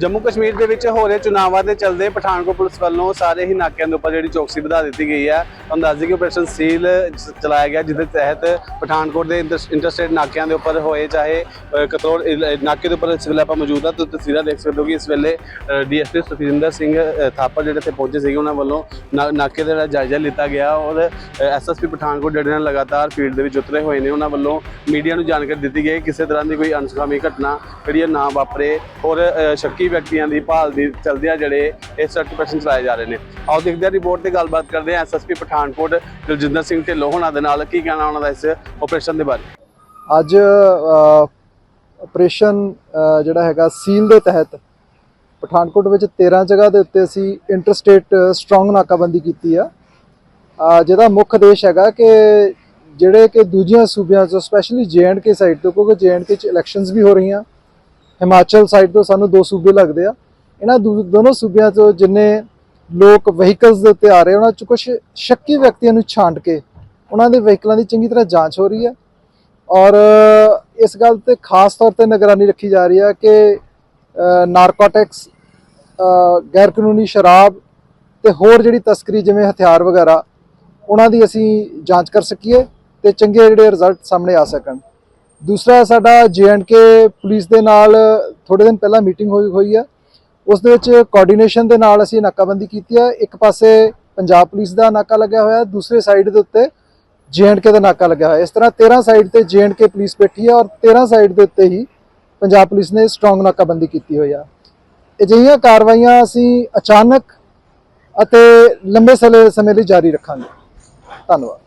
ਜੰਮੂ ਕਸ਼ਮੀਰ ਦੇ ਵਿੱਚ ਹੋ ਰਹੇ ਚੁਣਾਵਾਂ ਦੇ ਚੱਲਦੇ ਪਠਾਨਕੋਟ ਪੁਲਿਸ ਵੱਲੋਂ ਸਾਰੇ ਹੀ ਨਾਕਿਆਂ ਦੇ ਉੱਪਰ ਜਿਹੜੀ ਚੌਕਸੀ ਵਧਾ ਦਿੱਤੀ ਗਈ ਹੈ। ਤੁਹਾਨੂੰ ਦੱਸ ਦਈਏ ਕਿ ਆਪਰੇਸ਼ਨ ਸੀਲ ਚਲਾਇਆ ਗਿਆ ਜਿਸ ਦੇ ਤਹਿਤ ਪਠਾਨਕੋਟ ਦੇ ਇੰਟਰ- ਇੰਟਰਸਟੇਟ ਨਾਕਿਆਂ ਦੇ ਉੱਪਰ ਹੋਏ ਚਾਹੇ ਅ, ਨਾਕੇ ਦੇ ਉੱਪਰ ਇਸ ਵੇਲੇ ਆਪਾਂ ਮੌਜੂਦ ਹਾਂ। ਤੁਸੀਂ ਤਸਵੀਰਾਂ ਦੇਖ ਸਕਦੇ ਹੋ ਕਿ ਇਸ ਵੇਲੇ ਡੀਐਸਪੀ ਸੁਖਿੰਦਰ ਸਿੰਘ ਥਾਪਰ ਜਿਹੜੇ ਇੱਥੇ ਪਹੁੰਚੇ ਸੀਗੇ ਉਹਨਾਂ ਵੱਲੋਂ ਨਾ- ਨਾਕੇ ਦਾ ਜਿਹੜਾ ਜਾਇਜ਼ਾ ਲਿੱਤਾ ਗਿਆ ਔਰ ਐਸਐਸਪੀ ਪਠਾਨਕੋਟ ਜਿਹੜੇ ਨੇ ਲਗਾਤਾਰ ਫੀਲਡ ਦੇ ਵਿੱਚ ਉਤਰੇ ਹੋਏ ਨੇ ਉਹਨਾਂ ਵੱਲੋਂ ਮੀਡੀਆ ਨੂੰ ਜਾਣਕਾਰੀ ਦਿੱਤੀ ਗਈ ਕਿਸੇ ਤਰ੍ਹਾਂ ਦੀ ਕੋਈ ਅਨਸਕਾਮੀ ਘਟਨਾ ਜਿਹੜੀ ਹੈ ਨਾ ਵਾਪਰੇ ਔਰ ਸ਼ੱਕੀ ਵਿਅਕਤੀਆਂ ਦੀ ਭਾਲ ਦੀ ਚਲਦਿਆਂ ਜਿਹੜੇ ਇਹ ਸਰਚ ਆਪਰੇਸ਼ਨ ਚਲਾਏ ਜਾ ਰਹੇ ਨੇ। ਆਓ ਦੇਖਦੇ ਹਾਂ ਰਿਪੋਰਟ ਤੇ ਗੱਲਬਾਤ ਕਰਦੇ ਹਾਂ S S P Pathankot Daljinder Singh Dhillon ਹੋਣਾ ਦੇ ਨਾਲ ਕੀ ਕਹਿਣਾ ਉਹਨਾਂ ਦਾ ਇਸ ਆਪਰੇਸ਼ਨ ਦੇ ਬਾਰੇ। ਅੱਜ ਆਪਰੇਸ਼ਨ ਜਿਹੜਾ ਹੈਗਾ ਸੀਲ ਦੇ ਤਹਿਤ ਪਠਾਨਕੋਟ ਵਿੱਚ 13 ਜਗ੍ਹਾ ਦੇ ਉੱਤੇ ਅਸੀਂ ਇੰਟਰਸਟੇਟ ਸਟਰੋਂਗ ਨਾਕਾਬੰਦੀ ਕੀਤੀ ਆ। ਜਿਹਦਾ ਮੁੱਖ ਉਦੇਸ਼ ਹੈਗਾ ਕਿ ਜਿਹੜੇ ਕਿ ਦੂਜੀਆਂ ਸੂਬਿਆਂ ਤੋਂ ਸਪੈਸ਼ਲੀ ਕੇ ਸਾਈਡ ਤੋਂ, ਕਿਉਂਕਿ ਕੇ ਚ ਇਲੈਕਸ਼ਨਸ ਵੀ ਹੋ ਰਹੀਆਂ। ਹਿਮਾਚਲ ਸਾਈਡ ਤੋਂ ਸਾਨੂੰ ਦੋ ਸੂਬੇ ਲੱਗਦੇ ਆ। ਇਹਨਾਂ ਦੂ- ਦੋਨੋਂ ਸੂਬਿਆਂ ਤੋਂ ਜਿੰਨੇ ਲੋਕ ਵਹੀਕਲਸ ਦੇ ਉੱਤੇ ਆ ਰਹੇ ਉਹਨਾਂ ਚ ਕੁਝ ਸ਼ੱਕੀ ਵਿਅਕਤੀਆਂ ਨੂੰ ਛਾਂਟ ਕੇ ਉਹਨਾਂ ਦੇ ਵਹੀਕਲਾਂ ਦੀ ਚੰਗੀ ਤਰ੍ਹਾਂ ਜਾਂਚ ਹੋ ਰਹੀ ਹੈ। ਔਰ ਇਸ ਗੱਲ ਤੇ ਖਾਸ ਤੌਰ ਤੇ ਨਿਗਰਾਨੀ ਰੱਖੀ ਜਾ ਰਹੀ ਹੈ ਕਿ ਨਾਰਕੋਟਿਕਸ ਗੈਰ ਕਾਨੂੰਨੀ ਸ਼ਰਾਬ ਤੇ ਹੋਰ ਜਿਹੜੀ ਤਸਕਰੀ ਜਿਵੇਂ ਹਥਿਆਰ ਵਗੈਰਾ, ਉਹਨਾਂ ਦੀ ਅਸੀਂ ਜਾਂਚ ਕਰ ਸਕੀਏ ਤੇ ਚੰਗੇ ਜਿਹੜੇ ਰਿਜ਼ਲਟ ਸਾਹਮਣੇ ਆ ਸਕਣ। ਦੂਸਰਾ ਸਾਡਾ ਕੇ ਪੁਲਿਸ ਦੇ ਨਾਲ ਥੋੜੇ ਦਿਨ ਪਹਿਲਾਂ ਮੀਟਿੰਗ ਹੋਈ ਹੋਈ ਹੈ। ਉਸ ਦੇ ਵਿੱਚ ਕੋਆਰਡੀਨੇਸ਼ਨ ਦੇ ਨਾਲ ਅਸੀਂ ਨਾਕਾਬੰਦੀ ਕੀਤੀ ਹੈ। ਇੱਕ ਪਾਸੇ ਪੰਜਾਬ ਪੁਲਿਸ ਦਾ ਨਾਕਾ ਲੱਗਿਆ ਹੋਇਆ ਦੂਸਰੇ ਸਾਈਡ ਦੇ ਉੱਤੇ ਕੇ ਦਾ ਨਾਕਾ ਲੱਗਿਆ ਹੋਇਆ ਇਸ ਤਰ੍ਹਾਂ 13 ਸਾਈਡ ਤੇ ਕੇ ਪੁਲਿਸ ਬੈਠੀ ਹੈ ਔਰ 13 ਸਾਈਡ ਦੇ ਉੱਤੇ ਹੀ ਪੰਜਾਬ ਪੁਲਿਸ ਨੇ ਸਟਰੋਂਗ ਨਾਕਾਬੰਦੀ ਕੀਤੀ ਹੋਈ ਆ ਅਜਿਹੀਆਂ ਕਾਰਵਾਈਆਂ ਅਸੀਂ ਅਚਾਨਕ ਅਤੇ ਲੰਬੇ ਸਮੇਂ ਸਮੇਂ ਲਈ ਜਾਰੀ ਰੱਖਾਂਗੇ। ਧੰਨਵਾਦ।